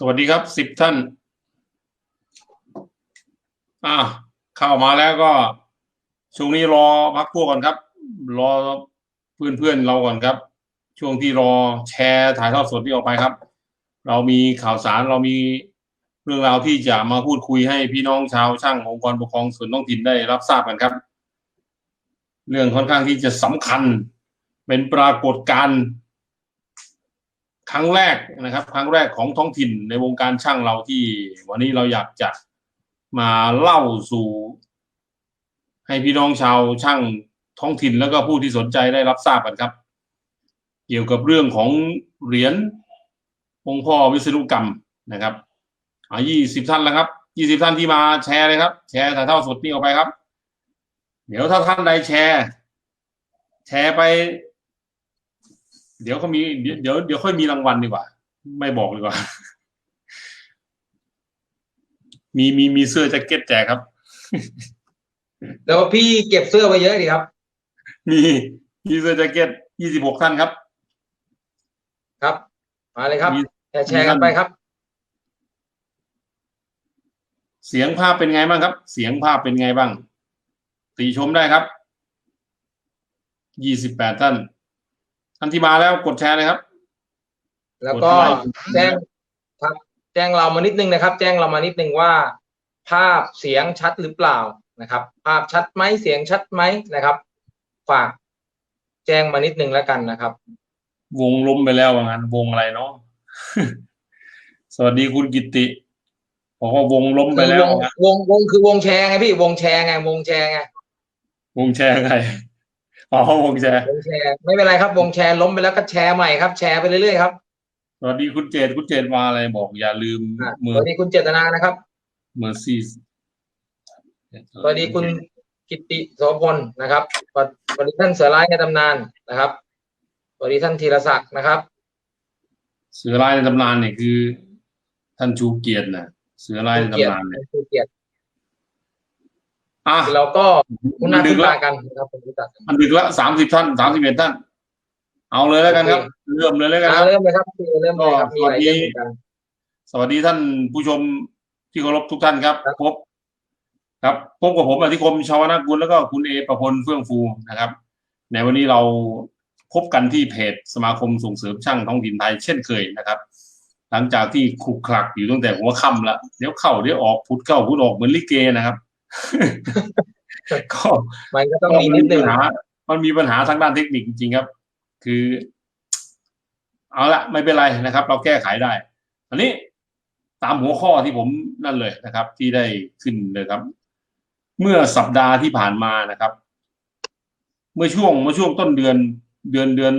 สวัสดีครับสิบท่าน อ่าเข้ามาแล้วก็ช่วงนี้รอพักพวกก่อนครับ รอเพื่อนเพื่อนเราก่อนครับ ช่วงที่รอแชร์ถ่ายทอดสดที่ออกไปครับ เรามีข่าวสารเรามีเรื่องราวที่จะมาพูดคุยให้พี่น้องชาวช่างองค์กรปกครองส่วนท้องถิ่นได้รับทราบกันครับ เรื่องค่อนข้างที่จะสำคัญ เป็นปรากฏการณ์ ครั้งแรกนะครับ ครั้งแรกของท้องถิ่นในวงการช่างเราที่ วันนี้เราอยากจะมาเล่าสู่ ให้พี่น้องชาวช่างท้องถิ่นแล้วก็ผู้ที่สนใจได้รับทราบกันครับ เกี่ยวกับเรื่องของเหรียญองค์พ่อวิษณุกรรมนะครับอ่ายี่สิบท่านแล้วครับยี่สิบท่านที่มาแชร์เลยครับ แชร์ถ่ายทอดสดนี้ออกไปครับ เดี๋ยวถ้าท่านใดแชร์ แชร์ไป เดี๋ยวเขามีเดี๋ยวเดี๋ยวเดี๋ยวค่อยมีรางวัลดีกว่า ไม่บอกดีกว่า มีมีมีเสื้อแจ็คเก็ตแจกครับ แล้วพี่เก็บเสื้อไว้เยอะดีครับ มีมีเสื้อแจ็คเก็ตยี่สิบหกท่านครับ ครับ มาเลยครับมีแชร์แชร์กันไปครับ เสียงภาพเป็นไงบ้างครับ เสียงภาพเป็นไงบ้างติชมได้ครับยี่สิบแปดท่าน ท่านที่มาแล้วกดแชร์เลยครับ แล้วก็กดไลค์แจ้งครับ แจ้งเรามานิดนึงนะครับ แจ้งเรามานิดนึงว่า ภาพเสียงชัดหรือเปล่านะครับ ภาพชัดไหมเสียงชัดไหมนะครับ ฝากแจ้งมานิดนึงแล้วกันนะครับ วงล้มไปแล้วว่างั้นวงอะไรเนาะสวัสดีคุณกิตติบอกว่าวงล้มไปคือแล้ววงว่างั้นวงวงคือวงแชร์ไงพี่วงแชร์ไงวงแชร์ไงวงแชร์ใคร อ๋อวงแชร์วงแชร์ไม่เป็นไรครับ วงแชร์ล้มไปแล้วก็แชร์ใหม่ครับ แชร์ไปเรื่อยๆครับสวัสดีคุณเจตคุณเจตมาอะไรบอก อย่าลืมอะเมอสร์วัสดีคุณเจตนานะครับเมอร์ซี่สวัสดีคุณกิตติโสพลนะครับสวัสสวัสดีท่านเสือร้ายในตำนานนะครับสวัสดีท่านธีรศักดิ์นะครับ เสือลายในตำนานเนี่ยคือ ท่านชูเกียรตินะเสือลายในเกียรติตำนานเนี่ยคุณเกียรติ อะเราก็คุณหมัน้านดึคุกณแล้ตาวกันนะครับผมรู้จักกันมันดึกละสามสิบท่านสามสิบเอ็ดท่าน เอาเลยแล้วกันครับ เริ่มเลยแล้วกันคอ่ารับเริ่มเลยครับพี่เริ่มเลยครับก็มีหลายสวัสดีเรื่องเหมือนกันสวัสดีท่านผู้ชมที่เคารพทุกท่านครับครับ พบ ครับพบกับผมอธิคมชาวนากุลแล้วก็คุณเอประพลเฟื่องฟูนะครับ ในวันนี้เราพบกันที่เพจสมาคมส่งเสริมช่างท้องถิ่นไทยเช่นเคยนะครับ หลังจากที่ขลุกคลักอยู่ตั้งแต่หัวค่ำละเดี๋ยวเข้าเดี๋ยวออกพุดเข้าพุดออกเหมือนลิเกนะครับ ก็มันก็ต้องมีนิดนึงปัญหามันมีปัญหาทางด้านเทคนิคจริงๆครับ คือ เอาละไม่เป็นไรนะครับ เราแก้ไขได้อันนี้ตามหัวข้อที่ผมนั่นเลยนะครับ ที่ได้ขึ้นเลยครับ เมื่อสัปดาห์ที่ผ่านมานะครับ เมื่อช่วงเมื่อช่วงต้นเดือนเดือนเดือน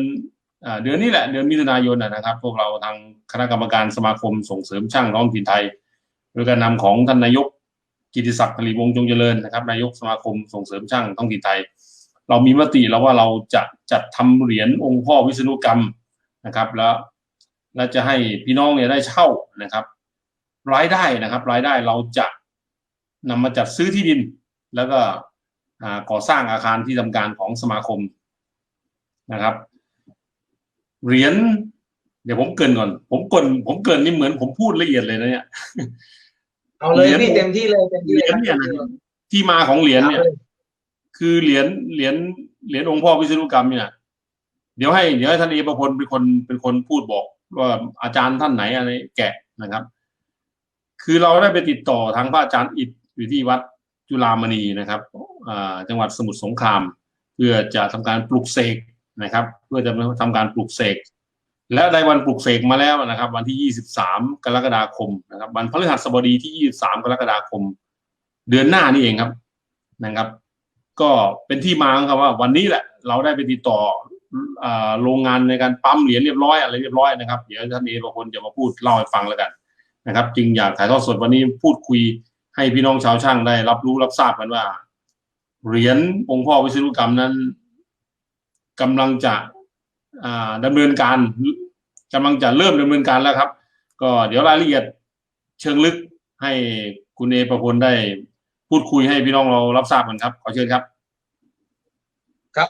อ่าเดือนนี้แหละ เดือนมิถุนายนนะนะครับ พวกเราทางคณะกรรมการสมาคมส่งเสริมช่างท้องถิ่นไทย โดยการนำของท่านนายก กิติศักดิ์ผลิวงศ์จงเจริญนะครับนายกสมาคมส่งเสริมช่างท้องถิ่นไทย เรามีมติแล้วว่าเราจะจัดทำเหรียญองค์พ่อวิษณุกรรมนะครับ แล้วและจะให้พี่น้องเนี่ยได้เช่านะครับ รายได้นะครับ รายได้เราจะนำมาจัดซื้อที่ดิน แล้วก็ก่อสร้างอาคารที่ทำการของสมาคมนะครับเหรียญเดี๋ยวผมเกินก่อน ผมกรินผมเกินนี่เหมือนผมพูดละเอียดเลยนะเนี่ย เอาเลยเหรียญพี่เต็มที่เลยเต็มที่เลยครับเหรียญเนี่ยนะที่มาของเหรียญเนี่ย คือเหรียญเหรียญเหรียญองค์พ่อวิษณุกรรมเนี่ย เดี๋ยวให้เดี๋ยวให้ท่านเอประพลเป็นคนเป็นคนพูดบอก ว่าอาจารย์ท่านไหนอะไรแกะนะครับ คือเราได้ไปติดต่อทางพระอาจารย์อิฐอยู่ที่วัดจุฬามณีนะครับอ่าจังหวัดสมุทรสงคราม เพื่อจะทำการปลุกเสกนะครับ เพื่อจะทำการปลุกเสก และได้วันปลุกเสกมาแล้วนะครับ วันที่ 23 กรกฎาคมนะครับ วันพฤหัสบดีที่ 23 กรกฎาคม เดือนหน้านี่เองครับนะครับ ก็เป็นที่มาของคำว่าวันนี้แหละ เราได้ไปติดต่อโรงงานในการปั๊มเหรียญเรียบร้อยอะไรเรียบร้อยนะครับเดี๋ยวท่านเอประพลจะมาพูดเล่าให้ฟังแล้วกันนะครับ จึงอยากถ่ายทอดสดวันนี้พูดคุยให้พี่น้องชาวช่างได้รับรู้รับทราบกันว่า เหรียญองค์พ่อวิศนุกรรมนั้นกำลังจะ อ่าดำเนินการกำลังจะเริ่มดำเนินการแล้วครับ ก็เดี๋ยวรายละเอียดเชิงลึกให้คุณเอประพลได้พูดคุยให้พี่น้องเรารับทราบกันครับ ขอเชิญครับ ครับ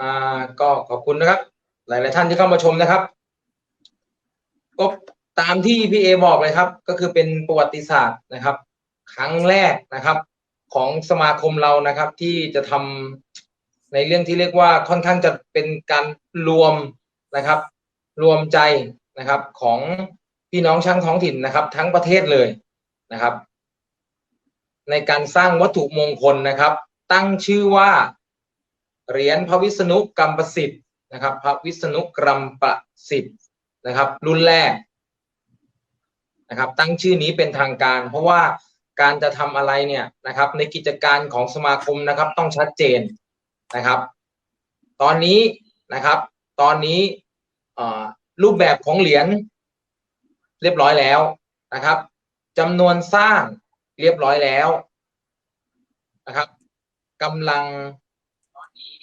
อ่าก็ขอบคุณนะครับ หลาย ๆ ท่านที่เข้ามาชมนะครับก็ตามที่พี่เอบอกเลยครับ ก็คือเป็นประวัติศาสตร์นะครับ ครั้งแรกนะครับ ของสมาคมเรานะครับ ที่จะทำ ในเรื่องที่เรียกว่าค่อนข้างจะเป็นการรวมนะครับ รวมใจนะครับของพี่น้องช่างท้องถิ่นนะครับ ทั้งประเทศเลยนะครับ ในการสร้างวัตถุมงคลนะครับ ตั้งชื่อว่าเหรียญพระวิษณุกรรมประสิทธิ์นะครับ พระวิษณุกรรมประสิทธิ์นะครับ รุ่นแรกนะครับ ตั้งชื่อนี้เป็นทางการ เพราะว่าการจะทำอะไรเนี่ยนะครับ ในกิจการของสมาคมนะครับ ต้องชัดเจน นะครับ ตอนนี้นะครับ ตอนนี้รูปแบบของเหรียญเรียบร้อยแล้วนะครับจำนวนสร้างเรียบร้อยแล้วนะครับกำลังตอนนี้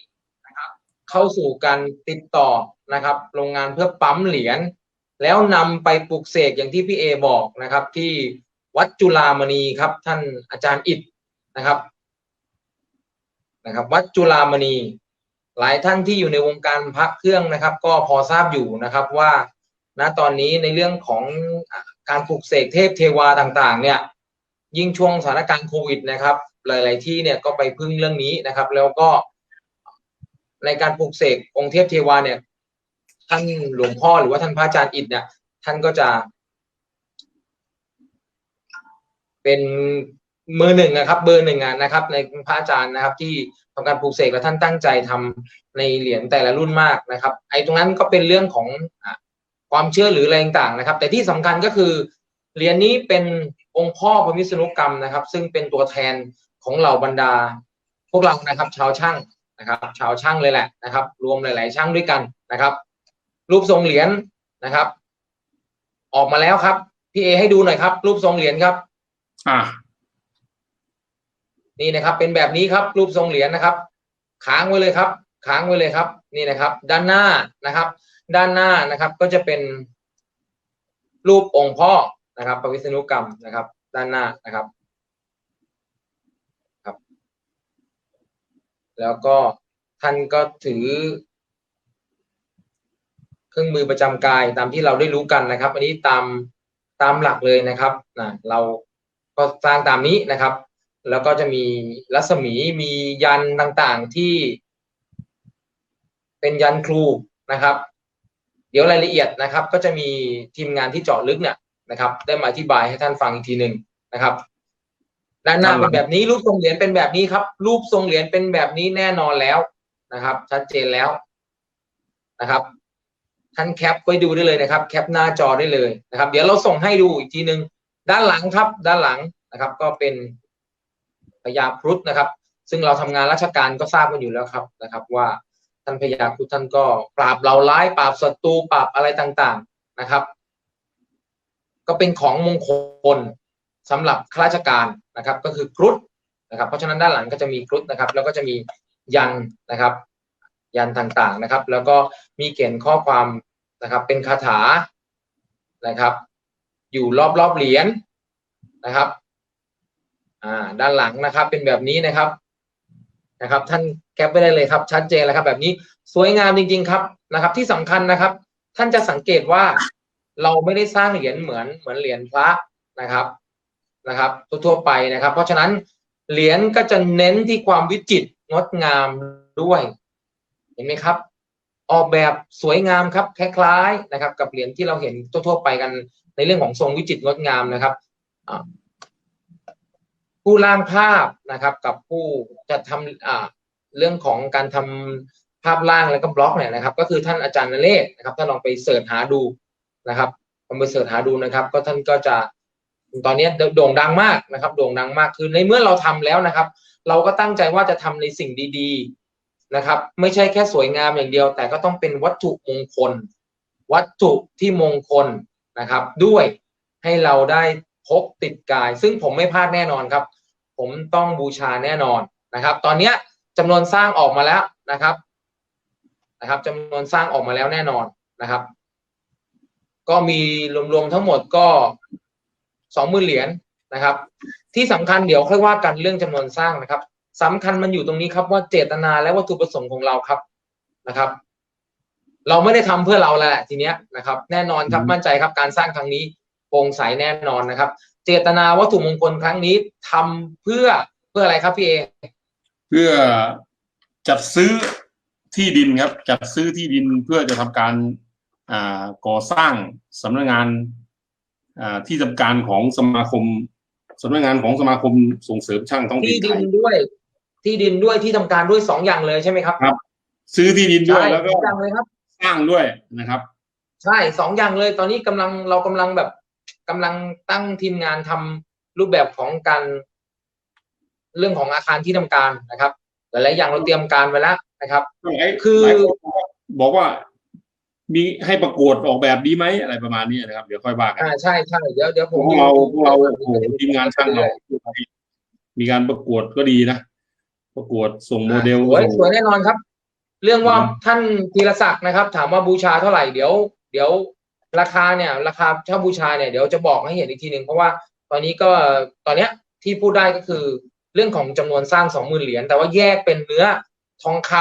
นะครับ เข้าสู่การติดต่อนะครับ โรงงานเพื่อปั๊มเหรียญแล้วนำไปปลูกเสกอย่างที่พี่เอบอกนะครับ ที่วัดจุฬามณีครับ ท่านอาจารย์อิดนะครับ นะครับ วัดจุฬามณี หลายท่านที่อยู่ในวงการพระเครื่องนะครับ ก็พอทราบอยู่นะครับว่าณตอนนี้ในเรื่องของการปลูกเสกเทพเทวาต่างๆ เนี่ยยิ่งช่วงสถานการณ์โควิดนะครับ หลาย ๆ ที่เนี่ยก็ไปพึ่งเรื่องนี้นะครับ แล้วก็ในการปลูกเสกองค์เทพเทวาเนี่ยท่านหลวงพ่อหรือว่าท่านพระอาจารย์อิฐเนี่ยท่านก็จะ เป็น มือหนึ่งนะครับ เบอร์หนึ่งนะครับ ในพระอาจารย์นะครับ ที่ทำการปลูกเสกและท่านตั้งใจทำในเหรียญแต่ละรุ่นมากนะครับ ไอ้ตรงนั้นก็เป็นเรื่องของความเชื่อหรืออะไรต่างๆนะครับ แต่ที่สำคัญก็คือเหรียญนี้เป็นองค์พ่อพระวิษณุกรรมนะครับ ซึ่งเป็นตัวแทนของเหล่าบรรดา พวกเรานะครับ ชาวช่างนะครับ ชาวช่างเลยแหละนะครับ รวมหลาย ๆ ช่างด้วยกันนะครับ รูปทรงเหรียญนะครับ ออกมาแล้วครับพี่เอให้ดูหน่อยครับ รูปทรงเหรียญครับ อ่า นี่นะครับเป็นแบบนี้ครับรูปทรงเหรียญนะครับค้างไว้เลยครับค้างไว้เลยครับ นี่นะครับ ด้านหน้านะครับ ด้านหน้านะครับก็จะเป็นรูปองค์พ่อนะครับพระวิษณุกรรมนะครับ ด้านหน้านะครับครับ แล้วก็ท่านก็ถือ เครื่องมือประจำกายตามที่เราได้รู้กันนะครับ อันนี้ตามตามหลักเลยนะครับนะเราก็สร้างตามนี้นะครับ แล้วก็จะมีรัศมีมียันต่างๆที่ เป็นยันครูนะครับ เดี๋ยวรายละเอียดนะครับ ก็จะมีทีมงานที่เจาะลึกเนี่ยนะครับ ได้มาอธิบายให้ท่านฟังอีกทีหนึ่งนะครับด้านหน้าเป็นแบบนี้รูปทรงเหรียญเป็นแบบนี้ครับ รูปทรงเหรียญเป็นแบบนี้แน่นอนแล้วนะครับ ชัดเจนแล้วนะครับท่านแคปไว้ดูได้เลยนะครับ แคปหน้าจอได้เลยนะครับ เดี๋ยวเราส่งให้ดูอีกทีหนึ่งด้านหลังครับ ด้านหลังนะครับ ก็เป็น พญาครุฑนะครับ ซึ่งเราทำงานราชการก็ทราบกันอยู่แล้วครับนะครับ ว่าท่านพญาครุฑท่านก็ปราบเหล่าร้ายปราบศัตรูปราบอะไรต่างๆนะครับ ก็เป็นของมงคลสำหรับข้าราชการนะครับ ก็คือครุฑนะครับ เพราะฉะนั้นด้านหลังก็จะมีครุฑนะครับ แล้วก็จะมียันนะครับ ยันต่างๆนะครับ แล้วก็มีเขียนข้อความนะครับ เป็นคาถานะครับ อยู่รอบๆเหรียญนะครับ อ่าด้านหลังนะครับ เป็นแบบนี้นะครับนะครับ ท่านแคปไปได้เลยครับ ชัดเจนแล้วครับ แบบนี้สวยงามจริง ๆ ครับนะครับ ที่สำคัญนะครับ ท่านจะสังเกตว่าเราไม่ได้สร้างเหรียญเหมือนเหมือนเหรียญพระนะครับนะครับ ทั่วๆไปนะครับ เพราะฉะนั้นเหรียญก็จะเน้นที่ความวิจิตรงดงามด้วย เห็นไหมครับ ออกแบบสวยงามครับคล้ายๆนะครับ กับเหรียญที่เราเห็นทั่วๆไปกันในเรื่องของทรงวิจิตรงดงามนะครับ ผู้ร่างภาพนะครับ กับผู้จะทำอ่าเรื่องของการทำภาพร่างแล้วก็บล็อกเนี่ยนะครับ ก็คือท่านอาจารย์นเรศนะครับท่านลองไปเสิร์ชหาดูนะครับลองไปเสิร์ชหาดูนะครับ ก็ท่านก็จะตอนนี้โด่งดังมากนะครับ โด่งดังมากคือในเมื่อเราทำแล้วนะครับ เราก็ตั้งใจว่าจะทำในสิ่งดีๆนะครับ ไม่ใช่แค่สวยงามอย่างเดียว แต่ก็ต้องเป็นวัตถุมงคล วัตถุที่มงคลนะครับ ด้วยให้เราได้พกติดกาย ซึ่งผมไม่พลาดแน่นอนครับ ผมต้องบูชาแน่นอนนะครับ ตอนเนี้ยจำนวนสร้างออกมาแล้วนะครับนะครับจำนวนสร้างออกมาแล้วแน่นอนนะครับ ก็มีรวมๆทั้งหมดก็สองหมื่นเหรียญนะครับ ที่สำคัญเดี๋ยวค่อยว่ากันเรื่องจำนวนสร้างนะครับสำคัญมันอยู่ตรงนี้ครับว่าเจตนาและวัตถุประสงค์ของเราครับนะครับ เราไม่ได้ทำเพื่อเราแล้วแหละทีเนี้ยนะครับ แน่นอนครับอืมมั่นใจครับการสร้างครั้งนี้โปร่งใสแน่นอนนะครับ เจตนาวัตถุมงคลครั้งนี้ทำเพื่อเพื่ออะไรครับพี่เอเพื่อจัดซื้อที่ดินครับ จัดซื้อที่ดินเพื่อจะทำการอ่าก่อสร้างสำนักงานอ่าที่ทำการของสมาคมสำนักงานของสมาคมส่งเสริมช่างท้องถิ่ที่นดิไทนยด้วย ที่ดินด้วยที่ทำการด้วยสองอย่างเลยใช่ไหมครับครับ ซื้อที่ดินด้วยใช่แล้วสก็องอย่างเลยครับสร้างด้วยนะครับ ใช่สองอย่างเลยตอนนี้กำลังเรากำลังแบบ กำลังตั้งทีมงานทำรูปแบบของการเรื่องของอาคารที่ทำการนะครับ หลาย ๆ อย่างเราเตรียมการไว้แล้วนะครับหลายคือหลายคนบอกว่ามีให้ประกวดออกแบบดีไหมอะไรประมาณนี้นะครับ เดี๋ยวค่อยว่ากันอ่าใช่ใช่เดี๋ยวเดี๋ยวพผมวกเราพวกเราโอ้โหทีมงานช่างเรามีการประกวดก็ดีนะประกวดส่งโมเดลสวยสวยแน่นอนครับ เรื่องว่าอืมท่านธีรศักดิ์นะครับ ถามว่าบูชาเท่าไหร่เดี๋ยว เดี๋ยว ราคาเนี่ยราคาถ้าบูชาเนี่ยเดี๋ยวจะบอกให้เห็นอีกทีหนึ่งเพราะว่าตอนนี้ก็ตอนเนี้ยที่พูดได้ก็คือเรื่องของจำนวนสร้างสองหมื่นเหรียญแต่ว่าแยกเป็นเนื้อทองค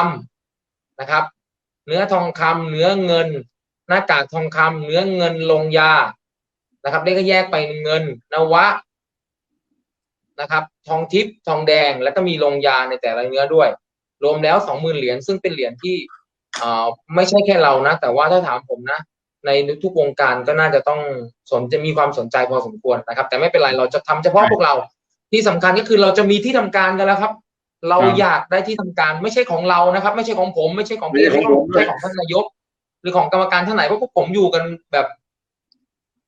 ำนะครับ เนื้อทองคำเนื้อเงิน หน้ากากทองคำเนื้อเงินลงยานะครับนี่ก็แยกไปเงินนวะนะครับ ทองทิพย์ทองแดงแล้วก็มีลงยาในแต่ละเนื้อด้วย รวมแล้วสองหมื่นเหรียญซึ่งเป็นเหรียญที่อ่าไม่ใช่แค่เรานะ แต่ว่าถ้าถามผมนะ ในทุกวงการก็น่าจะต้องสนจะมีความสนใจพอสมควรนะครับ แต่ไม่เป็นไรเราจะทำเฉพาะใช่พวกเรา ที่สำคัญก็คือเราจะมีที่ทำการกันแล้วครับ เราครับอยากได้ที่ทำการไม่ใช่ของเรานะครับ ไม่ใช่ของผม ไม่ใช่ของไม่พี่ใช่ไม่ของผมด้วยใช่ของท่านนายก หรือของกรรมการท่านไหนเพราะพวกผมอยู่กันแบบ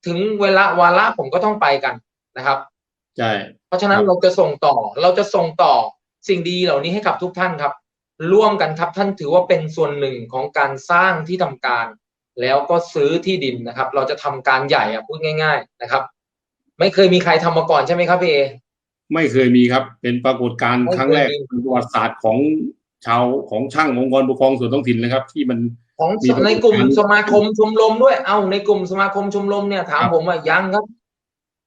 ถึงเวลาวาระผมก็ต้องไปกันนะครับใช่เพราะฉะนั้นครับเราจะส่งต่อ เราจะส่งต่อสิ่งดีเหล่านี้ให้กับทุกท่านครับ ร่วมกันครับท่านถือว่าเป็นส่วนหนึ่งของการสร้างที่ทำการ แล้วก็ซื้อที่ดินนะครับ เราจะทำการใหญ่อะพูดง่าย ๆนะครับ ไม่เคยมีใครทำมาก่อนใช่ไหมครับพี่เอไม่เคยมีครับ เป็นปรากฏการณ์ไม่เคยครั้งแรกมีในประวัติศาสตร์ของชาวของช่างองค์กรปกครองส่วนท้องถิ่นนะครับ ที่มันของมีประสบในกลุ่มการณ์สมาคมชมรมด้วย เอาในกลุ่มสมาคมชมรมเนี่ยถามครับผมว่ายังครับ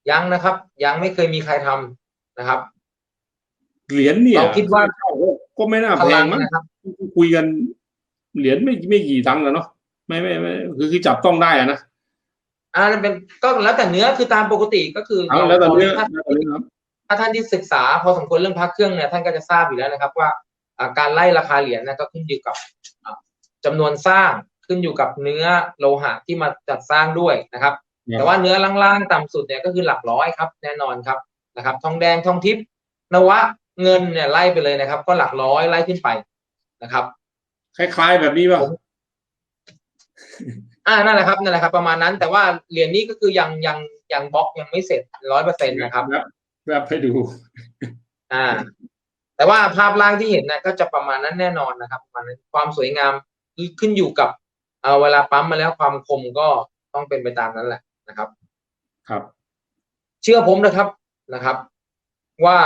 ยังนะครับ ยังไม่เคยมีใครทำนะครับเหรียญเนี่ยเราคิดว่าก็ไม่น่าพแพลังงมั้งนะครับคุยกันเหรียญไม่ไม่กี่ตังค์อะเนาะ ไม่ไม่ไม่คือคือจับต้องได้อะนะอ่านั่นเป็นก็แล้วแต่เนื้อคือตามปกติก็คือเอาแล้วแต่เนื้อถ้าแล้วแต่เนื้อครับถ้าท่านที่ศึกษาพอสมควรเรื่องพระเครื่องเนี่ยท่านก็จะทราบอยู่แล้วนะครับ ว่าอ่าการไล่ราคาเหรียญนะก็ขึ้นอยู่กับอ่าจำานวนสร้างขึ้นอยู่กับเนื้อโลหะที่มาจัดสร้างด้วยนะครับ แต่ว่าเนื้อล่างๆต่ำสุดเนี่ยก็คือหลักร้อยครับ แน่นอนครับนะครับ ทองแดงทองทิพย์นวะเงินเนี่ยไล่ไปเลยนะครับ ก็หลักร้อยไล่ขึ้นไปนะครับ คล้าย ๆ แบบนี้ป่ะผม อ่านั่นแหละครับนั่นแหละครับ ประมาณนั้น แต่ว่าเหรียญนี้ก็คือยังยังยังบล็อกยังไม่เสร็จร้อยเปอร์เซ็นต์นะครับแบบให้ดู อ่า แต่ว่าภาพล่างที่เห็นนะก็จะประมาณนั้นแน่นอนนะครับประมาณนั้นความสวยงามขึ้นอยู่กับเอ่อเวลาปั๊มมาแล้วความคมก็ต้องเป็นไปตามนั้นแหละนะครับ ครับ เชื่อผมนะครับนะครับ ว่า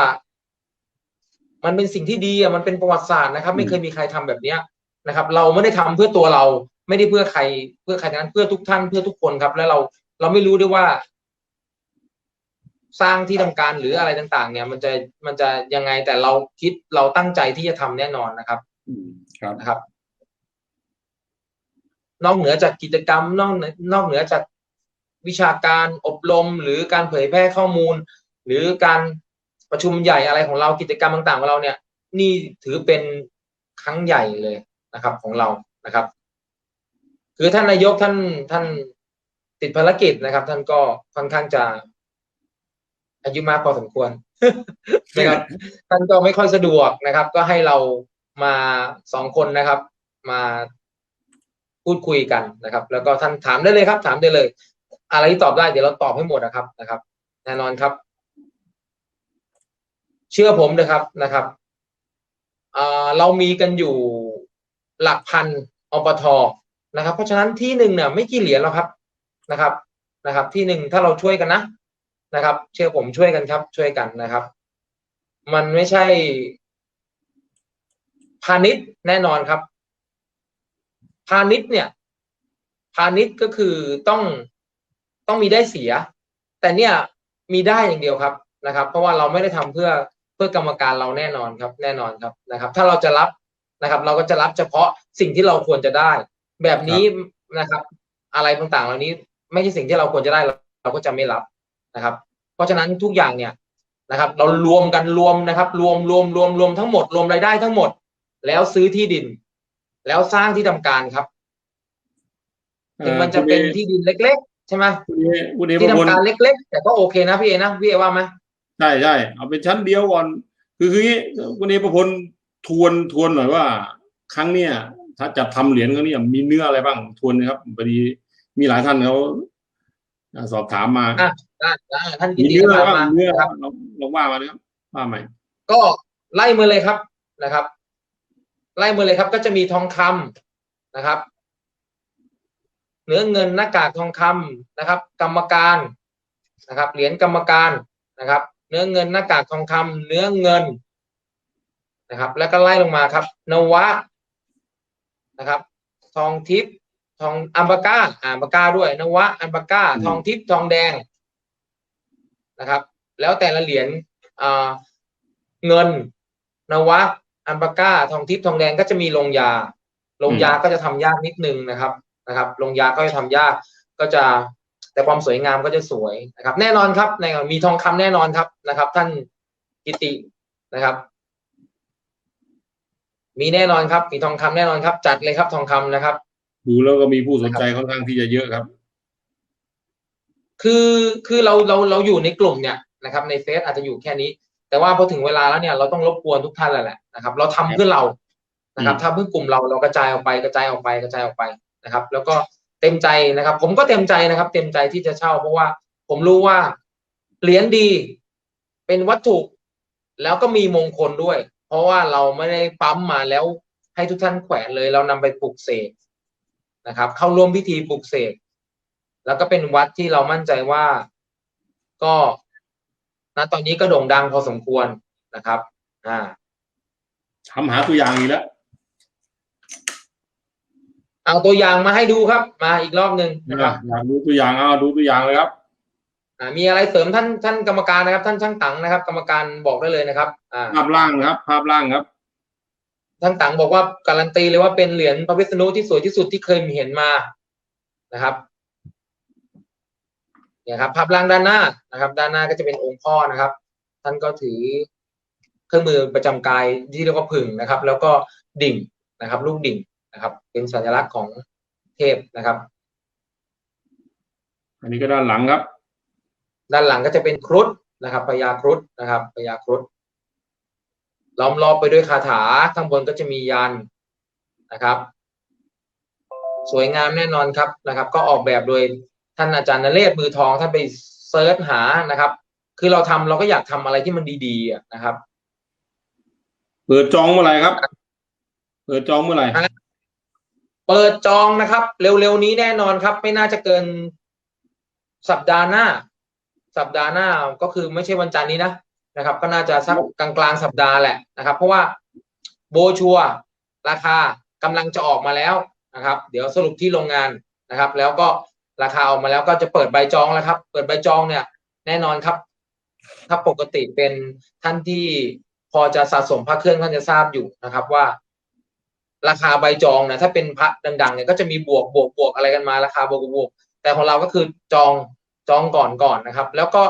มันเป็นสิ่งที่ดีอะมันเป็นประวัติศาสตร์นะครับ ไม่เคยมีใครทำแบบเนี้ยนะครับ เราไม่ได้ทำเพื่อตัวเรา ไม่ได้เพื่อใครเพื่อใครทั้งนั้นเพื่อทุกท่านเพื่อทุกคนครับ แล้วเราเราไม่รู้ด้วยว่า สร้างที่ทำการหรืออะไรต่าง ๆ เนี่ย มันจะมันจะยังไงแต่เราคิดเราตั้งใจที่จะทำแน่นอนนะครับอืมครับนะครับ นอกเหนือจากกิจกรรม นอกเหนือนอกเหนือจากวิชาการอบรม หรือการเผยแพร่ข้อมูล หรือการประชุมใหญ่อะไรของเรากิจกรรมต่าง ๆ ของเราเนี่ย นี่ถือเป็นครั้งใหญ่เลยนะครับ ของเรานะครับ คือท่านนายกท่านท่านติดภารกิจนะครับ ท่านก็ค่อนข้างจะอายุมากพอสมควรนะครับ ท่านก็ไม่ค่อยสะดวกนะครับ ก็ให้เรามาสองคนนะครับ มาพูดคุยกันนะครับ แล้วก็ท่านถามได้เลยครับ ถามได้เลย อะไรที่ตอบได้เดี๋ยวเราตอบให้หมดนะครับนะครับ แน่นอนครับ เชื่อผมนะครับนะครับเรามีกันอยู่หลักพันอปท นะครับ เพราะฉะนั้นที่หนึ่งเนี่ยไม่กี่เหรียญแล้วครับนะครับนะครับ ที่หนึ่งถ้าเราช่วยกันนะนะครับ เชื่อผมช่วยกันครับ ช่วยกันนะครับ มันไม่ใช่พาณิชย์แน่นอนครับ พาณิชย์เนี่ย พาณิชย์ก็คือต้องต้องมีได้เสีย แต่เนี่ยมีได้อย่างเดียวครับนะครับ เพราะว่าเราไม่ได้ทำเพื่อเพื่อกรรมการเราแน่นอนครับ แน่นอนครับนะครับ ถ้าเราจะรับนะครับ เราก็จะรับเฉพาะสิ่งที่เราควรจะได้ แบบนี้นะครับ อะไรต่างๆ เหล่านี้ ไม่ใช่สิ่งที่เราควรจะได้เราเราก็จะไม่รับนะครับ เพราะฉะนั้นทุกอย่างเนี่ยนะครับ เรารวมกันรวมนะครับ รวมรวมรวมรวมทั้งหมดรวมรายได้ทั้งหมด แล้วซื้อที่ดิน แล้วสร้างที่ทำการครับถึงมันจะเป็นที่ดินเล็ก ๆ ใช่ไหมคุณเอคุณเอที่ประพลทำการเล็ก ๆ แต่ก็โอเคนะพี่เอนะพี่เอว่าไหมใช่ใช่เอาเป็นชั้นเดียวก่อน คือคืองี้คุณเอประพลทวนทวนหน่อยว่า ครั้งเนี้ย ถ้าจะทำเหรียญครั้งเนี้ยมีเนื้ออะไรบ้างทวนนะครับพอดีมีหลายท่านเขาอ่าสอบถามมาอะได้ได้ท่านกิมีติเนื้ออะไรถามบ้างมาเนื้อนะครับลองลองว่ามานะครับว่าใหม่ก็ไล่มาเลยครับนะครับ ไล่มาเลยครับ ก็จะมีทองคำนะครับเนื้อเงินหน้ากากทองคำนะครับ กรรมการนะครับ เหรียญกรรมการนะครับ เนื้อเงินหน้ากากทองคำเนื้อเงินนะครับ แล้วก็ไล่ลงมาครับ นวะ นะครับ ทองทิพย์ทองอัมบาก้าอ่าอัมบาก้าด้วยนวะอัมบาก้า ทองทิพย์ทองแดงนะครับ แล้วแต่ละเหรียญอ่าเงินนวะอัมบาก้า ทองทิพย์ทองแดงก็จะมีลงยา ลงยาก็จะทำยากนิดนึงนะครับนะครับ ลงยาก็จะทำยากก็จะแต่ความสวยงามก็จะสวยนะครับ แน่นอนครับในมีทองคำแน่นอนครับนะครับ ท่านกิตินะครับ มีแน่นอนครับมีทองคำแน่นอนครับ จัดเลยครับทองคำนะครับ ดูแล้วก็มีผู้สนใจค่อนข้างที่จะเยอะครับ คือคือเราเราเราอยู่ในกลุ่มเนี่ยนะครับ ในเฟซอาจจะอยู่แค่นี้ แต่ว่าพอถึงเวลาแล้วเนี่ยเราต้องรบกวนทุกท่านแล้วแหละนะครับ เราทำเพื่อเรานะครับอืมทำเพื่อกลุ่มเราเรากระจายออกไปกระจายออกไปกระจายออกไปนะครับ แล้วก็เต็มใจนะครับ ผมก็เต็มใจนะครับ เต็มใจที่จะเช่า เพราะว่าผมรู้ว่าเหรียญดี เป็นวัตถุแล้วก็มีมงคลด้วยเพ ราะว่าเราไม่ได้ปั๊มมาแล้วให้ทุกท่านแขวนเลย เรานำไปปลูกเสกนะครับ เข้าร่วมพิธีปลูกเสกแล้วก็เป็นวัดที่เรามั่นใจว่าก็ณตอนนี้ก็โด่งดังพอสมควรนะครับ อ่าทำหาตัวอย่างอีกแล้ว เอาตัวอย่างมาให้ดูครับ มาอีกรอบหนึ่งนะครับอยากดูตัวอย่างเอาดูตัวอย่างเลยครับอ่า มีอะไรเสริมท่านท่านกรรมการนะครับ ท่านช่างตังนะครับ กรรมการบอกได้เลยนะครับอ่าภาพล่างนะครับ ภาพล่างครับท่านตังบอกว่าการันตีเลยว่าเป็นเหรียญพระวิษณุที่สวยที่สุดที่เคยมีเห็นมานะครับเนี่ยครับภาพล่างด้านหน้านะครับ ด้านหน้าก็จะเป็นองค์พ่อนะครับ ท่านก็ถือเครื่องมือประจำกายที่เรียกว่าผึ่งนะครับ แล้วก็ดิ่งนะครับ ลูกดิ่งนะครับ เป็นสัญลักษณ์ของเทพนะครับ อันนี้ก็ด้านหลังครับ ด้านหลังก็จะเป็นครุฑนะครับพญาครุฑนะครับพญาครุฑล้อมรอบไปด้วยคาถาข้างบนก็จะมียันนะครับ สวยงามแน่นอนครับนะครับ ก็ออกแบบโดยท่านอาจารย์นเรศมือทองท่านไปเซิร์ชหานะครับ คือเราทำเราก็อยากทำอะไรที่มันดีๆอะนะครับ เปิดจองเมื่อไหร่ครับ เปิดจองเมื่อไหร่เปิดจองนะครับ เร็วๆนี้แน่นอนครับ ไม่น่าจะเกินสัปดาห์หน้า สัปดาห์หน้าก็คือไม่ใช่วันจันทร์นี้นะนะครับ ก็น่าจะสักกลางกลางๆสัปดาห์แหละนะครับ เพราะว่าโบชัวร์ราคากำลังจะออกมาแล้วนะครับ เดี๋ยวสรุปที่โรงงานนะครับ แล้วก็ราคาออกมาแล้วก็จะเปิดใบจองแล้วครับ เปิดใบจองเนี่ย แน่นอนครับ ถ้าปกติเป็นท่านที่พอจะสะสมพระเครื่องท่านจะทราบอยู่นะครับว่า ราคาใบจองนะถ้าเป็นพระดังๆเนี่ยก็จะมีบวกบวกบวกอะไรกันมาราคาบวกบวกแต่ของเราก็คือจอง จองก่อนก่อนนะครับ แล้วก็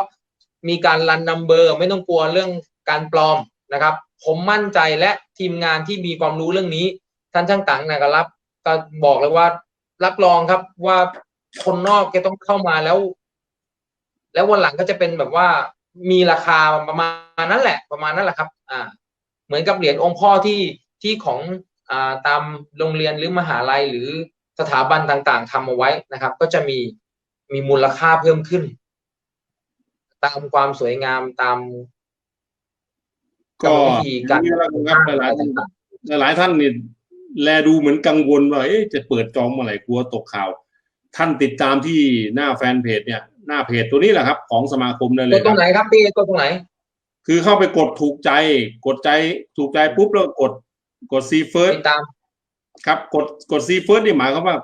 มีการรันนัมเบอร์ไม่ต้องกลัวเรื่องการปลอมนะครับ ผมมั่นใจและทีมงานที่มีความรู้เรื่องนี้ ท่านช่างตังนะก็รับก็บอกเลยว่ารับรองครับว่าคนนอกแกต้องเข้ามาแล้ว แล้ววันหลังก็จะเป็นแบบว่ามีราคาประมาณนั้นแหละ ประมาณนั้นแหละครับ อ่า เหมือนกับเหรียญองค์พ่อที่ที่ของอ่าตามโรงเรียนหรือมหาลัยหรือสถาบันต่างๆทำเอาไว้นะครับ ก็จะมี มีมูลค่าเพิ่มขึ้น ตามความสวยงามตามก็วิธีการนี่แล้วกันครับหลายๆท่านหลายๆท่านนี่แลดูเหมือนกังวลว่าเอ๊ะจะเปิดจองเมื่อไหร่กลัวตกข่าว ท่านติดตามที่หน้าแฟนเพจเนี่ย หน้าเพจตัวนี้แหละครับ ของสมาคมได้เลตัวยตครรังบไหนครับพี่ตัวตรงไหน คือเข้าไปกดถูกใจ กดใจถูกใจปุ๊บแล้วกดกดซีเฟิร์สติดตามครับ กดกดซีเฟิร์สนี่หมายความว่า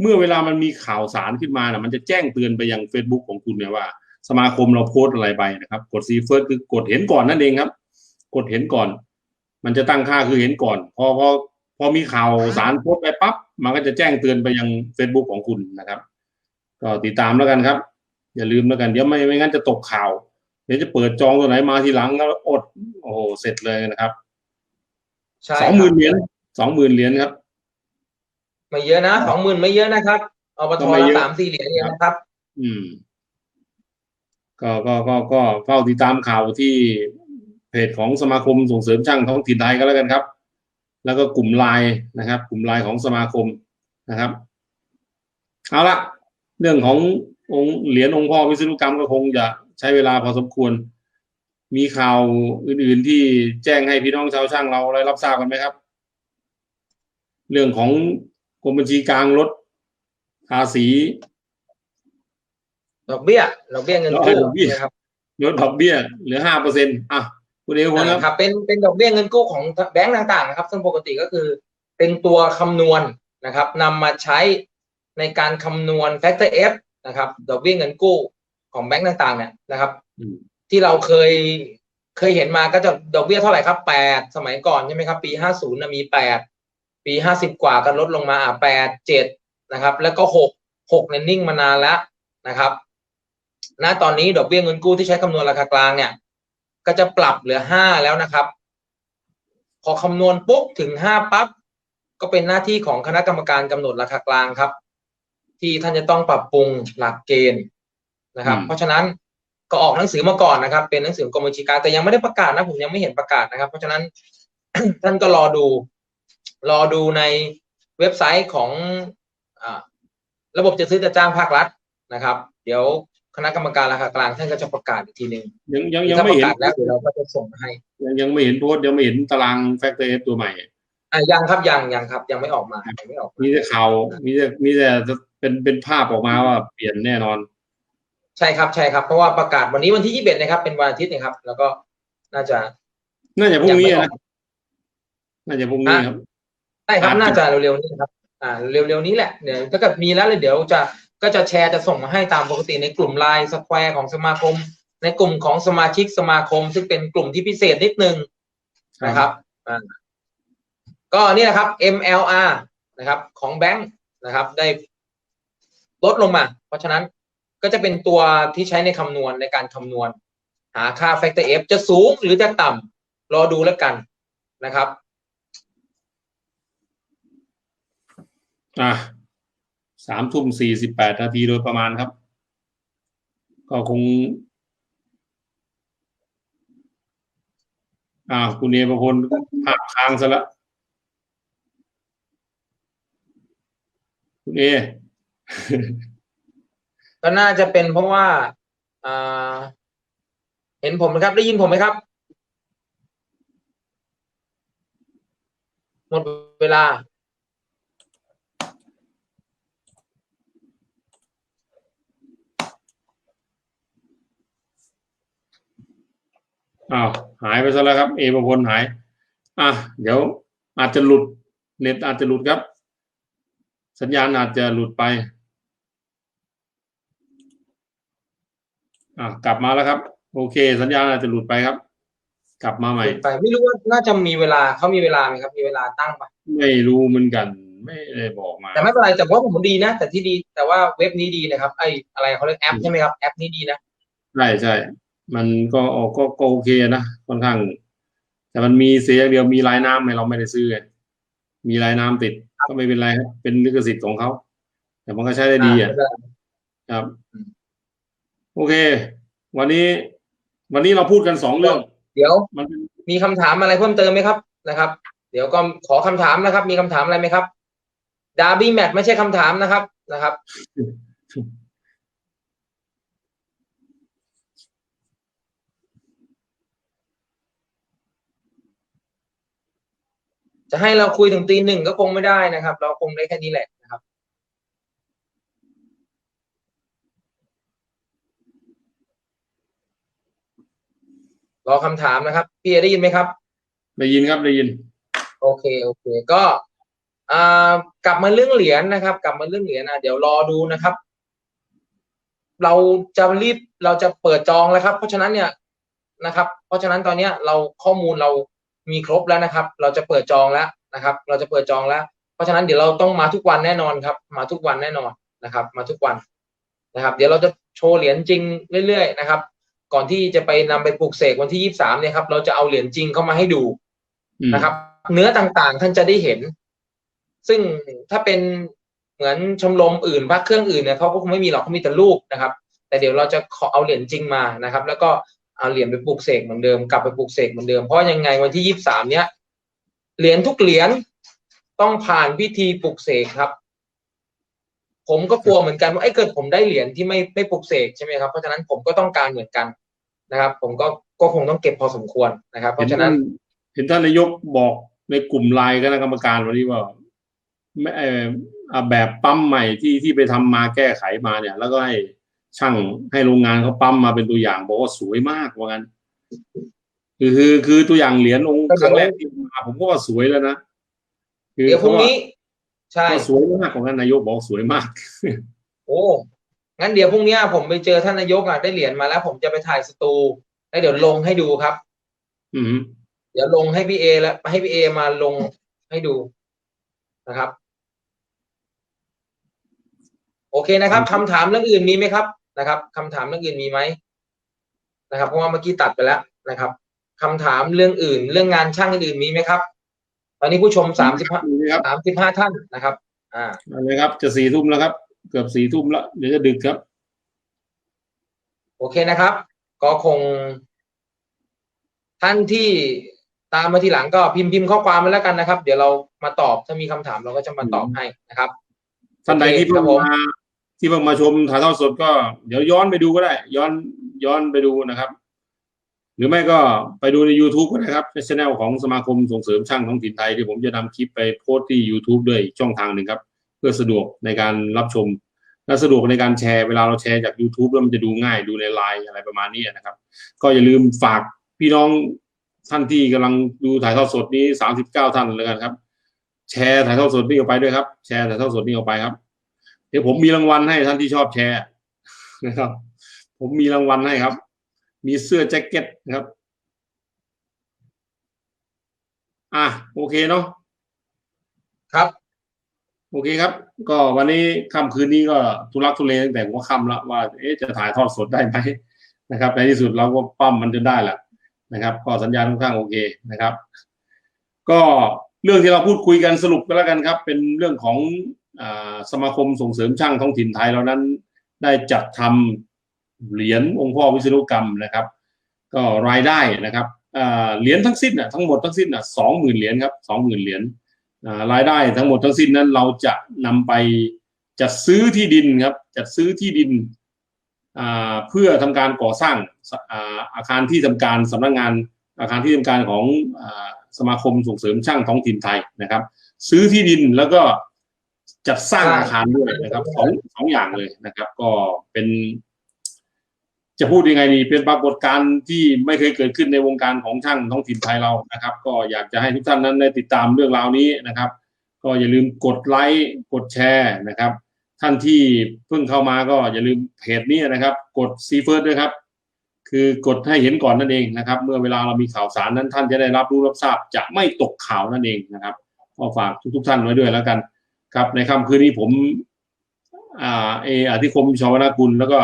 เมื่อเวลามันมีข่าวสารขึ้นมานะมันจะแจ้งเตือนไปยัง Facebook ของคุณเนี่ยว่า สมาคมเราโพสต์อะไรไปนะครับ กดซีเฟิร์สคือกดเห็นก่อนนั่นเองครับ กดเห็นก่อน มันจะตั้งค่าคือเห็นก่อนพอพอพอมีข่าวสารโพสต์ไปปั๊บมันก็จะแจ้งเตือนไปยัง Facebook ของคุณนะครับ ก็ติดตามแล้วกันครับ อย่าลืมแล้วกันเดี๋ยวไม่ไม่งั้นจะตกข่าวเดี๋ยวจะเปิดจองตัวไหนมาทีหลังแล้วอด โอ้โหเสร็จเลยนะครับใช่สองหมื่นเหรียญสองหมื่นเหรียญครับ ไม่เยอะนะสองหมื่นไม่เยอะนะครับอบทก็ไม่ละเยอะสามสี่เหรียญเองนะครับ อืม ก็ก็ก็ก็เฝ้าติดตามข่าวที่เพจของสมาคมส่งเสริมช่างท้องถิ่นไทยก็แล้วกันครับ แล้วก็กลุ่มไลน์นะครับ กลุ่มไลน์ของสมาคมนะครับ เอาละเรื่องขององค์เหรียญองค์พ่อวิศนุกรรมก็คงจะใช้เวลาพอสมควร มีข่าวอื่น ๆที่แจ้งให้พี่น้องชาวช่างเราได้รับทราบกันไหมครับ เรื่องของก รมบัญชีกลางลดภาษีดอกเบี้ยดอกเบี้ยเงินกู้ดอกเบี้ยนะครับลดดอกเบี้ยเหลือห้าเปอร์เซ็นต์อะคุณเอกพลครับครับเป็นเป็นดอกเบี้ยเงินกู้ของแบงก์ต่างๆนะครับซึ่งปกติก็คือเป็นตัวคำนวณนะครับนำมาใช้ในการคำนวณ factor F นะครับดอกเบี้ยเงินกู้ของแบงก์ต่างๆ เนี่ยนะครับอืมที่เราเคยเคยเห็นมาก็จะดอกเบี้ยเท่าไหร่ครับแปดสมัยก่อนใช่ไหมครับ ปีห้าศูนย์มีแปด ปีห้าสิบกว่าก็ลดลงมาอะแปดเจ็ดนะครับ แล้วก็หกหกเนี่ยนิ่งมานานแล้วนะครับ ณตอนนี้ดอกเบี้ยเงินกู้ที่ใช้คำนวณราคากลางเนี่ย ก็จะปรับเหลือห้าแล้วนะครับ พอคำนวณปุ๊บถึงห้าปั๊บก็เป็นหน้าที่ของคณะกรรมการกำหนดราคากลางครับ ที่ท่านจะต้องปรับปรุงหลักเกณฑ์นะครับอืมเพราะฉะนั้นก็ออกหนังสือมาก่อนนะครับ เป็นหนังสือกรมบัญชีกลางแต่ยังไม่ได้ประกาศนะผมยังไม่เห็นประกาศนะครับ เพราะฉะนั้นท่านก็รอดู รอดูในเว็บไซต์ของอาระบบจะซื้อจะจ้างภาครัฐนะครับ เดี๋ยวคณะกรรมการราคากลางท่านก็จะประกาศอีกทีหนึ่งยังยังยังถ้าไม่ประเห็นกาศแล้วเดี๋ยวเราก็จะส่งมาให้ ยังยังไม่เห็นโพสต์ยังไม่เห็นตารางแฟกเตอร์เอฟตัวใหม่อะยังครับยังยังครับ ยังไม่ออกมายังไม่ออกมามีแต่ข่าวมีแต่มีแต่เป็นเป็นภาพออกมาว่าเปลี่ยนแน่นอน ใช่ครับใช่ครับ เพราะว่าประกาศวันนี้วันที่ยี่สิบเอ็ดนะครับ เป็นวันอาทิตย์นะครับ แล้วก็น่าจะ น่าจะพรุ่งนี้ยังไม่ออนะกน่าจะพรุ่งนี้ครับ ใช่ครับอาจจะน่าจะเร็วๆนี้ครับอ่าเร็วๆนี้แหละเดี๋ยวถ้าเกิดมีแล้วเลยเดี๋ยวจะก็จะแชร์จะส่งมาให้ตามปกติในกลุ่มไลน์สแควร์ของสมาคม ในกลุ่มของสมาชิกสมาคม ซึ่งเป็นกลุ่มที่พิเศษนิดนึงนะครับอ่าก็นี่นะครับ MLR นะครับ ของแบงค์นะครับ ได้ลดลงมา เพราะฉะนั้นก็จะเป็นตัวที่ใช้ในคำนวณในการคำนวณ หาค่า factor F จะสูงหรือจะต่ำรอดูแล้วกันนะครับ อะสามทุ่มสี่สิบแปดนาทีโดยประมาณครับ ก็คงอ่าคุณเอประพลภาพค้างซะละ คุณเอ ก็น่าจะเป็นเพราะว่าอ่าเห็นผมไหมครับ ได้ยินผมไหมครับ หมดเวลา อ้าวหายไปซะแล้วครับ เอประพลหาย อะเดี๋ยวอาจจะหลุด เน็ตอาจจะหลุดครับ สัญญาณอาจจะหลุดไปอะกลับมาแล้วครับ โอเค สัญญาณอาจจะหลุดไปครับ กลับมาใหม่ ไปไม่รู้ว่าน่าจะมีเวลาเขามีเวลาไหมครับ มีเวลาตั้งปะไม่รู้เหมือนกัน ไม่ได้บอกมา แต่ไม่เป็นไรแต่ว่าผมดีนะ แต่ที่ดีแต่ว่าเว็บนี้ดีนะครับ ไออะไรเขาเรียกแอปใช่ไหมครับแอปนี้ดีนะใช่ใช่ มันก็ก็ก็โอเคนะค่อนข้าง แต่มันมีเสียอย่างเดียวมีลายน้ำไหมเราไม่ได้ซื้อไงมีลายน้ำติด ก็ไม่เป็นไรครับ เป็นลิขสิทธิ์ของเขา แต่มันก็ใช้ได้ดีอะครับอืมโอเค วันนี้ วันนี้เราพูดกันสองเรื่อง เดี๋ยวมันเป็นมีคำถามอะไรเพิ่มเติมไหมครับนะครับ เดี๋ยวก็ขอคำถามนะครับ มีคำถามอะไรไหมครับดาร์บี้แมตช์ไม่ใช่คำถามนะครับนะครับ จะให้เราคุยถึงตีหนึ่งก็คงไม่ได้นะครับ เราคงได้แค่นี้แหละนะครับ รอคำถามนะครับ พี่เอได้ยินไหมครับ ได้ยินครับได้ยิน โอเคโอเค ก็อ่ากลับมาเรื่องเหรียญนะครับ กลับมาเรื่องเหรียญนะเดี๋ยวรอดูนะครับ เราจะรีบเราจะเปิดจองแล้วครับ เพราะฉะนั้นเนี่ยนะครับ เพราะฉะนั้นตอนเนี้ยเราข้อมูลเรา มีครบแล้วนะครับ เราจะเปิดจองแล้วนะครับ เราจะเปิดจองแล้ว เพราะฉะนั้นเดี๋ยวเราต้องมาทุกวันแน่นอนครับ มาทุกวันแน่นอนนะครับ มาทุกวันนะครับ เดี๋ยวเราจะโชว์เหรียญจริงเรื่อยๆนะครับ ก่อนที่จะไปนำไปปลูกเสกวันที่ยี่สามเนี่ยครับเราจะเอาเหรียญจริงเข้ามาให้ดูอืมนะครับ เนื้อต่างๆท่านจะได้เห็น ซึ่งถ้าเป็นเหมือนชมรมอื่นพระเครื่องอื่นเนี่ยเขาก็คงไม่มีหรอกเขามีแต่รูปนะครับ แต่เดี๋ยวเราจะขอเอาเหรียญจริงมานะครับ แล้วก็ เอาเหรียญไปปลูกเสกเหมือนเดิมกลับไปปลูกเสกเหมือนเดิมเพราะยังไงวันที่ยี่สามเนี้ยเหรียญทุกเหรียญต้องผ่านพิธีปลูกเสกครับ ผมก็กลัวเหมือนกันว่าไอ้เกิดผมได้เหรียญที่ไม่ไม่ปลูกเสกใช่ไหมครับเพราะฉะนั้นผมก็ต้องการเหมือนกันนะครับ ผมก็ก็คงต้องเก็บพอสมควรนะครับ เพราะฉะนั้น เห็นท่านนายกบอกในกลุ่มไลน์คณะกรรมการวันนี้ว่าไม่เอ่ออ่าแบบปั๊มใหม่ที่ที่ไปทำมาแก้ไขมาเนี่ย แล้วก็ให้ ช่างให้โรงงานเขาปั๊มมาเป็นตัวอย่างบอกว่าสวยมากว่างั้นคือคือคือตัวอย่างเหรียญองค์ก็คเดี๋ยวรั้งแรกที่มาผมก็ว่าสวยแล้วนะคือเดี๋ยวพรุ่งนี้ ใช่ก็สวยมากของนั้นนายกบอกสวยมาก โอ้งั้นเดี๋ยวพรุ่งนี้ผมไปเจอท่านนายกอะได้เหรียญมาแล้ว ผมจะไปถ่ายสตูแล้วเดี๋ยวลงให้ดูครับ อืมเดี๋ยวลงให้พี่เอแล้วให้พี่เอมาลงให้ดูนะครับ โอเคนะครับคำถามเรื่องอื่นมีไหมครับ นะครับคำถามเรื่องอื่นมีไหมนะครับ เพราะว่าเมื่อกี้ตัดไปแล้วนะครับคำถามเรื่องอื่น เรื่องงานช่างอื่นมีไหมครับ ตอนนี้ผู้ชมสามสิบห้าดีไหมครับสามสิบห้าท่านนะครับ อ่าเอาเลยครับ จะสี่ทุ่มแล้วครับ เกือบสี่ทุ่มแล้วเดี๋ยวจะดึกครับ โอเคนะครับ ก็คง ท่านที่ตามมาทีหลังก็พิมพ์พิมพ์ข้อความมาแล้วกันนะครับ เดี๋ยวเรามาตอบถ้ามีคำถามเราก็จะมาตอบให้นะครับท่านใดที่โอเคครัเพิ่งบผมมา ที่เพิ่งมาชมถ่ายทอดสดก็เดี๋ยวย้อนไปดูก็ได้ ย้อนย้อนไปดูนะครับ หรือไม่ก็ไปดูใน YouTube ก็ได้ครับในช่องของสมาคมส่งเสริมช่างท้องถิ่นไทยที่ผมจะนำคลิปไปโพสต์ที่ YouTube ด้วยช่องทางหนึ่งครับ เพื่อสะดวกในการรับชม และสะดวกในการแชร์เวลาเราแชร์จาก YouTube แล้วมันจะดูง่ายดูในไลน์อะไรประมาณนี้นะครับ ก็อย่าลืมฝากพี่น้องท่านที่กำลังดูถ่ายทอดสดนี้สามสิบเก้าท่านเลยกันครับ แชร์ถ่ายทอดสดนี้ออกไปด้วยครับ แชร์ถ่ายทอดสดนี้ออกไปครับ ดี๋ยวผมมีรางวัลให้ท่านที่ชอบแชร์นะครับ ผมมีรางวัลให้ครับ มีเสื้อแจ็คเก็ตนะครับ อะโอเคเนาะครับ โอเคครับ ก็วันนี้ค่ำคืนนี้ก็ทุลักทุเลตั้งแต่หัวค่ำแล้วว่าเอ๊ะจะถ่ายทอดสดได้ไหมนะครับในที่สุดเราก็ปั้มมันจนได้แหละนะครับ ก็สัญญาณค่อนข้างโอเคนะครับ ก็เรื่องที่เราพูดคุยกันสรุปกันแล้วกันครับ เป็นเรื่องของอา สมาคมส่งเสริมช่างท้องถิ่นไทยเรานั้นได้จัดทำเหรียญองค์พ่อวิศนุกรรมนะครับ ก็รายได้นะครับเหรียญทั้งสิ้นน่ะทั้งหมดทั้งสิ้นน่ะสองหมื่นเหรียญครับสองหมื่นเหรียญรายได้ทั้งหมดทั้งสิ้นนั้นเราจะนำไปจัดซื้อที่ดินครับจัดซื้อที่ดินเพื่อทำการก่อสร้างอาคารที่ทำการสำนักงานอาคารที่ทำการของอสมาคมส่งเสริมช่างท้องถิ่นไทยนะครับ ซื้อที่ดินแล้วก็ จัดสร้างอาคารด้วยนะครับสองสองอย่างเลยนะครับ ก็เป็น จะพูดยังไงดีเป็นปรากฏการณ์ที่ไม่เคยเกิดขึ้นในวงการของช่างท้องถิ่นไทยเรานะครับ ก็อยากจะให้ทุกท่านนั้นได้ติดตามเรื่องราวนี้นะครับ ก็อย่าลืมกดไลค์กดแชร์นะครับ ท่านที่เพิ่งเข้ามาก็อย่าลืมเพจนี้นะครับ กดซีเฟิร์สด้วยครับคือกดให้เห็นก่อนนั่นเองนะครับ เมื่อเวลาเรามีข่าวสารนั้นท่านจะได้รับรู้รับทราบจะไม่ตกข่าวนั่นเองนะครับก็ฝากทุก ๆ ท่านไว้ด้วยแล้วกัน ครับในค่ำคืนนี้ผมอ่าเออธิคมชวนากุล แล้วก็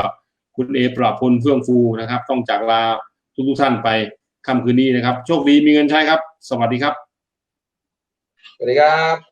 คุณเอปราพลเฟื่องฟูนะครับ ต้องจากลาทุกทุกท่านไปค่ำคืนนี้นะครับ โชคดีมีเงินใช้ครับ สวัสดีครับ สวัสดีครับ